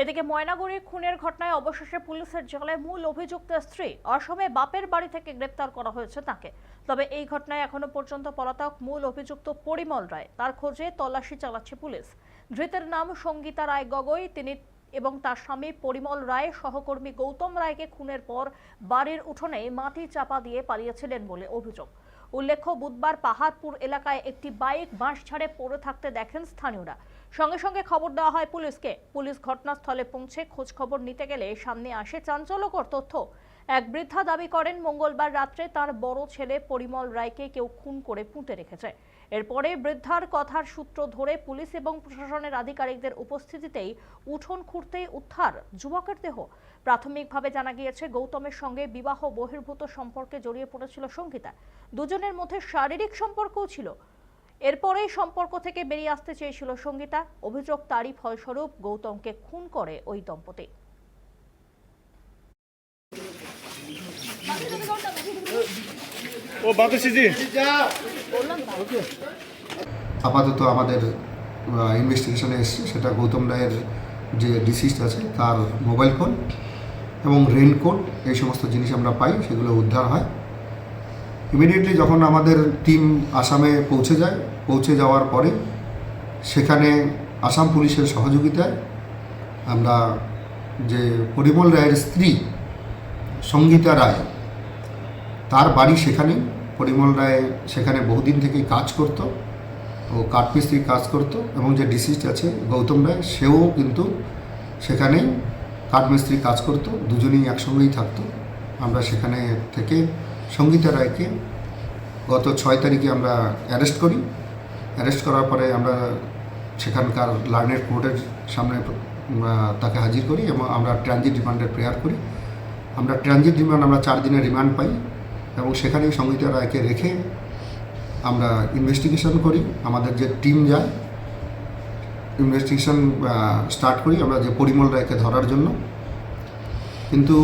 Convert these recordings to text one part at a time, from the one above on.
এদিকে ময়নাগুড়ির খুনের ঘটনায় অবশেষে পুলিশের জালে মূল অভিযুক্ত স্ত্রী অসমে বাপের বাড়ি থেকে গ্রেপ্তার করা হয়েছে তাকে। তবে এই ঘটনায় এখনও পর্যন্ত পলাতক মূল অভিযুক্ত পরিমল রায়। তার খোঁজে তল্লাশি চালাচ্ছে পুলিশ। ধৃতের নাম সঙ্গীতা রায় গগৈ। তিনি এবং তার স্বামী পরিমল রায় সহকর্মী গৌতম রায়কে খুনের পর বাড়ির উঠোনে মাটি চাপা দিয়ে পালিয়েছিলেন বলে অভিযোগ। উল্লেখ্য, বুধবার পাহাড়পুর এলাকায় একটি বাইক বাঁশ ছাড়ে পড়ে থাকতে দেখেন স্থানীয়রা। সঙ্গে সঙ্গে খবর দেওয়া হয় পুলিশকে। পুলিশ ঘটনাস্থলে পৌঁছে খোঁজ খবর নিতে গেলে সামনে আসে চাঞ্চল্যকর তথ্য। এক বৃদ্ধা দাবি করেন মঙ্গলবার রাত্রে তার বড় ছেলে পরিমল রায়কে কেউ খুন করে পুঁতে রেখেছে। এরপরে বৃদ্ধার কথার সূত্র ধরে পুলিশ এবং প্রশাসনের আধিকারিকদের উপস্থিতিতেই উঠোন খুঁড়তেই উদ্ধার যুবকের দেহ। প্রাথমিকভাবে জানা গিয়েছে, গৌতমের সঙ্গে বিবাহ বহির্ভূত সম্পর্কে জড়িয়ে পড়েছিল সঙ্গীতা। দুজনের মধ্যে শারীরিক সম্পর্কও ছিল। এরপরেই সম্পর্ক থেকে বেরিয়ে আসতে চেয়েছিল সঙ্গীতা। অভিযোগ তারই ফলস্বরূপ গৌতমকে খুন করে ওই দম্পতি। ও বাতাসিজি আপাতত আমাদের ইনভেস্টিগেশনে এসছে, সেটা গৌতম রায়ের যে ডিসিস্ট আছে, তার মোবাইল ফোন এবং রেনকোট এই সমস্ত জিনিস আমরা পাই, সেগুলো উদ্ধার হয়। ইমিডিয়েটলি যখন আমাদের টিম আসামে পৌঁছে যায়, পৌঁছে যাওয়ার পরে সেখানে আসাম পুলিশের সহযোগিতায় আমরা যে পরিমল রায়ের স্ত্রী সঙ্গীতা রায়, তার বাড়ি সেখানে পরিমল রায় সেখানে বহুদিন থেকেই কাজ করতো ও কাঠমিস্ত্রি কাজ করতো এবং যে ডিসিস্ট আছে গৌতম রায়, সেও কিন্তু সেখানে কাঠমিস্ত্রি কাজ করতো, দুজনেই একসঙ্গেই থাকতো। আমরা সেখানে থেকে সঙ্গীতা রায়কে গত ছয় তারিখে আমরা অ্যারেস্ট করি। অ্যারেস্ট করার পরে আমরা সেখানকার লার্নের কোর্টের সামনে তাকে হাজির করি এবং আমরা ট্রানজিট রিমান্ডের প্রেয়ার করি। আমরা ট্রানজিট রিমান্ড আমরা চার দিনের রিমান্ড পাই। এবং সেখানেই সঙ্গীতা রায়কে রেখে আমরা ইনভেস্টিগেশন করি, আমাদের যে টিম যায় ইনভেস্টিগেশন স্টার্ট করি আমরা যে পরিমল রায়কে ধরার জন্য। কিন্তু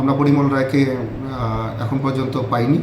আমরা পরিমল রায়কে এখন পর্যন্ত পাইনি।